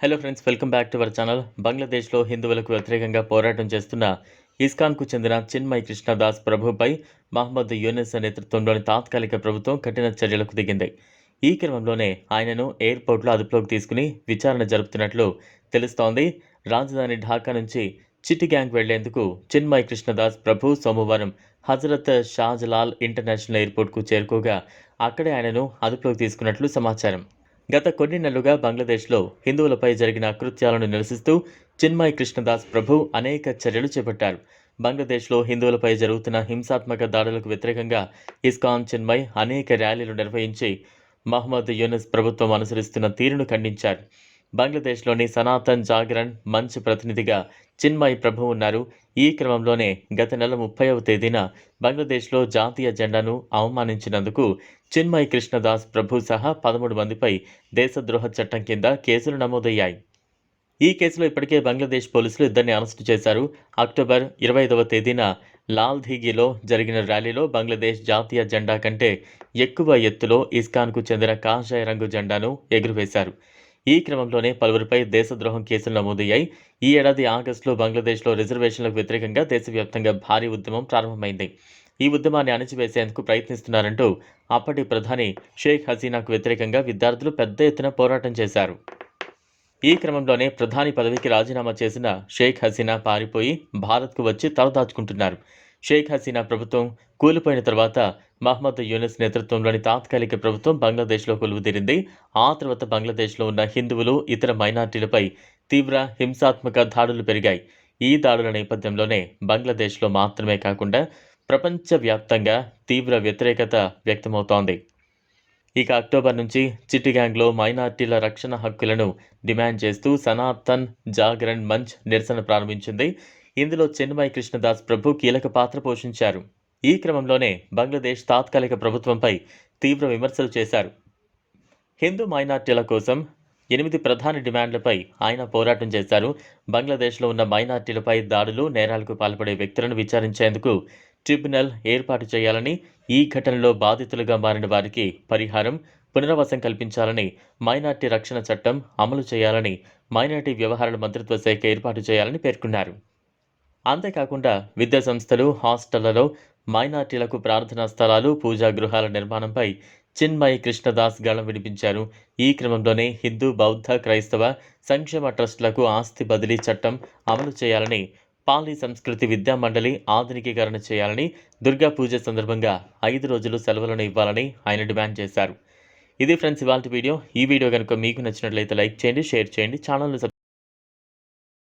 Hello friends welcome back to our channel బంగ్లాదేశ్లో హిందువులకు వ్యతిరేకంగా పోరాటం చేస్తున్న ఇస్కాన్కు చెందిన చిన్మయ్ కృష్ణదాస్ ప్రభుపై మహమ్మద్ యూనిస్ నేతృత్వంలోని తాత్కాలిక ప్రభుత్వం కఠిన చర్యలకు దిగింది. ఈ క్రమంలోనే ఆయనను ఎయిర్పోర్ట్లో అదుపులోకి తీసుకుని విచారణ జరుపుతున్నట్లు తెలుస్తోంది. రాజధాని ఢాకా నుంచి చిట్టి గ్యాంగ్ వెళ్ళేందుకు చిన్మయ్ కృష్ణదాస్ ప్రభు సోమవారం హజరత్ షాజలాల్ ఇంటర్నేషనల్ ఎయిర్పోర్ట్కు చేరుకోగా అక్కడే ఆయనను అదుపులోకి తీసుకున్నట్లు సమాచారం. గత కొన్ని నెలలుగా బంగ్లాదేశ్లో హిందువులపై జరిగిన అకృత్యాలను నిరసిస్తూ చిన్మయ్ కృష్ణదాస్ ప్రభు అనేక చర్యలు చేపట్టారు. బంగ్లాదేశ్లో హిందువులపై జరుగుతున్న హింసాత్మక దాడులకు వ్యతిరేకంగా ఇస్కాన్ చిన్మయ్ అనేక ర్యాలీలు నిర్వహించి మహమ్మద్ యూనిస్ ప్రభుత్వం అనుసరిస్తున్న తీరును ఖండించారు. బంగ్లాదేశ్లోని సనాతన్ జాగరణ్ మంచ్ ప్రతినిధిగా చిన్మయ్ ప్రభు ఉన్నారు. ఈ క్రమంలోనే గత నెల ముప్పైవ తేదీన బంగ్లాదేశ్లో జాతీయ జెండాను అవమానించినందుకు చిన్మయ్ కృష్ణదాస్ ప్రభు సహా పదమూడు మందిపై దేశద్రోహ చట్టం కింద కేసులు నమోదయ్యాయి. ఈ కేసులో ఇప్పటికే బంగ్లాదేశ్ పోలీసులు ఇద్దరిని అరెస్టు చేశారు. అక్టోబర్ ఇరవై ఐదవ తేదీన లాల్ ధీగిలో జరిగిన ర్యాలీలో బంగ్లాదేశ్ జాతీయ జెండా కంటే ఎక్కువ ఎత్తులో ఇస్కాన్కు చెందిన కాషాయ రంగు జెండాను ఎగురవేశారు. ఈ క్రమంలోనే పలువురిపై దేశద్రోహం కేసులు నమోదయ్యాయి. ఈ ఏడాది ఆగస్టులో బంగ్లాదేశ్లో రిజర్వేషన్లకు వ్యతిరేకంగా దేశవ్యాప్తంగా భారీ ఉద్యమం ప్రారంభమైంది. ఈ ఉద్యమాన్ని అణచివేసేందుకు ప్రయత్నిస్తున్నారంటూ అప్పటి ప్రధాని షేక్ హసీనాకు వ్యతిరేకంగా విద్యార్థులు పెద్ద ఎత్తున పోరాటం చేశారు. ఈ క్రమంలోనే ప్రధాని పదవికి రాజీనామా చేసిన షేక్ హసీనా పారిపోయి భారత్కు వచ్చి తలదాచుకుంటున్నారు షేక్ హసీనా ప్రభుత్వం కూలిపోయిన తర్వాత మహమ్మద్ యూనిస్ నేతృత్వంలోని తాత్కాలిక ప్రభుత్వం బంగ్లాదేశ్లో కొలువుదీరింది. ఆ తర్వాత బంగ్లాదేశ్లో ఉన్న హిందువులు ఇతర మైనార్టీలపై తీవ్ర హింసాత్మక దాడులు పెరిగాయి. ఈ దాడుల నేపథ్యంలోనే బంగ్లాదేశ్లో మాత్రమే కాకుండా ప్రపంచవ్యాప్తంగా తీవ్ర వ్యతిరేకత వ్యక్తమవుతోంది. ఇక అక్టోబర్ నుంచి చిటిగ్యాంగ్లో మైనార్టీల రక్షణ హక్కులను డిమాండ్ చేస్తూ సనాతన్ జాగరణ్ మంచ్ నిరసన ప్రారంభించింది. ఇందులో చెన్మై కృష్ణదాస్ ప్రభు కీలక పాత్ర పోషించారు. ఈ క్రమంలోనే బంగ్లాదేశ్ తాత్కాలిక ప్రభుత్వంపై తీవ్ర విమర్శలు చేశారు. హిందూ మైనార్టీల కోసం ఎనిమిది ప్రధాన డిమాండ్లపై ఆయన పోరాటం చేశారు. బంగ్లాదేశ్లో ఉన్న మైనార్టీలపై దాడులు నేరాలకు పాల్పడే వ్యక్తులను విచారించేందుకు ట్రిబ్యునల్ ఏర్పాటు చేయాలని ఈ ఘటనలో బాధితులుగా మారిన వారికి పరిహారం పునరావాసం కల్పించాలని మైనార్టీ రక్షణ చట్టం అమలు చేయాలని మైనార్టీ వ్యవహారాల మంత్రిత్వ శాఖ ఏర్పాటు చేయాలని పేర్కొన్నారు. అంతేకాకుండా విద్యా సంస్థలు హాస్టళ్ళలో మైనార్టీలకు ప్రార్థనా స్థలాలు పూజా గృహాల నిర్మాణంపై చిన్మయ్ కృష్ణదాస్ గళం వినిపించారు. ఈ క్రమంలోనే హిందూ బౌద్ధ క్రైస్తవ సంక్షేమ ట్రస్టులకు ఆస్తి బదిలీ చట్టం అమలు చేయాలని పాలి సంస్కృతి విద్యా మండలి ఆధునికీకరణ చేయాలని దుర్గా పూజ సందర్భంగా ఐదు రోజులు సెలవులను ఇవ్వాలని ఆయన డిమాండ్ చేశారు. ఇది ఫ్రెండ్స్ ఇవాళ వీడియో. ఈ వీడియో కనుక మీకు నచ్చినట్లయితే లైక్ చేయండి షేర్ చేయండి ఛానల్ను